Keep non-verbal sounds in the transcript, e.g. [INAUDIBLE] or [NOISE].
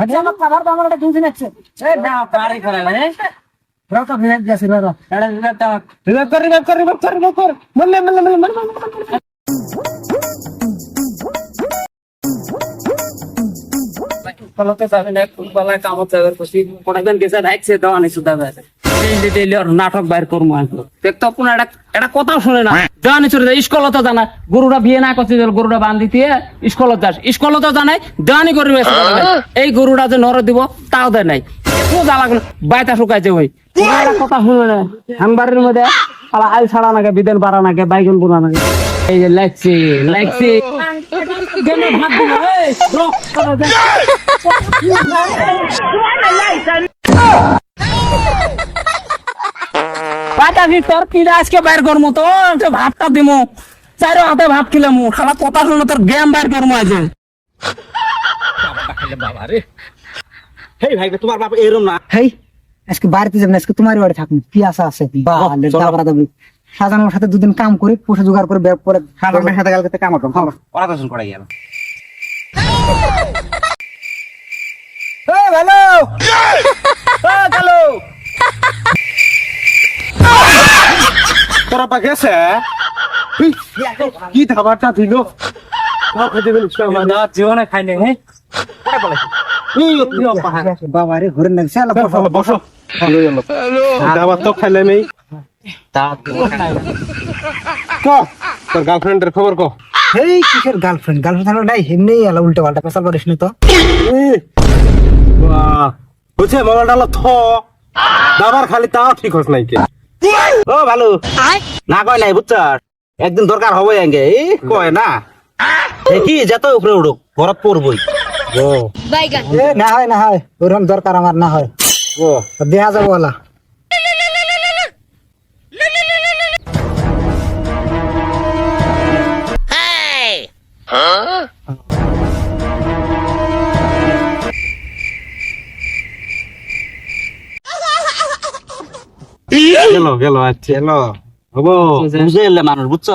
আচ্ছা আমার খাবার তো আমার একটা দুদিন আছে এ না পারি করে মানে রাও তো ভিড়ে যাচ্ছে ফলতে এই গরুটা যে নর দিব, তাও দেয় নাই। বাইতা শুকাইছে ওই। কথা শুনে না। হামবাড়ির মধ্যে আলা ছাড়া নাকি বিদেন পাড়া নাকি বাইগুন নাকি। এই যে লাগছে লাগছে গেমে ভাত দিল এই রক করে দে। পাটাবি তোর কিনা আজকে বাইর করব তো তো ভাতটা দিমু। চারো হাতে ভাত খেলাম খালা কথা তোর গেম বাইর আজ। হেই ভাই তোমার বাপ এরম না। হেই আজকে বাড়িতে যাবেন আজকে তোমার বাড়ি থাকুন কি আশা আছে? দাবি সাজানোর সাথে দুদিন কাম করে পয়সা জোগাড় করে বের পরে সাধারণ সাথে কালকে কাম করতাম ওরা করাই গেল। [LAUGHS] ভালো! হ্যালো তোরা পা গেছে? কি খাবারটা দিল? জীবনে খাইনি হ্যাঁ? বাবা রে ঘুরে আলা বসো। ভালো গেল দাবার তো এই ক? তোর গার্লফ্রেন্ডের খবর ক? হেই কিসের গার্লফ্রেন্ড গার্লফ্রেন্ড থাকলে নাই এমনি আলা উল্টো পাল্টা পেশাল করিস নি তো। বুঝছে মোবাইলটা হলো থ। দাবার খালি তাও ঠিক হস নাই কে। ও ভালো না কয় নাই বুঝছ একদিন দরকার হবে আগে। এই কয় না। এ কি যেত উপরে উঠুক ঘরত পড়বই। ও না হয় না হয়। ওরকম দরকার আমার না হয়। ও। দেখা যাব ওলা গেল গেল আচ্ছা গেল হব মানুষ বুঝছ?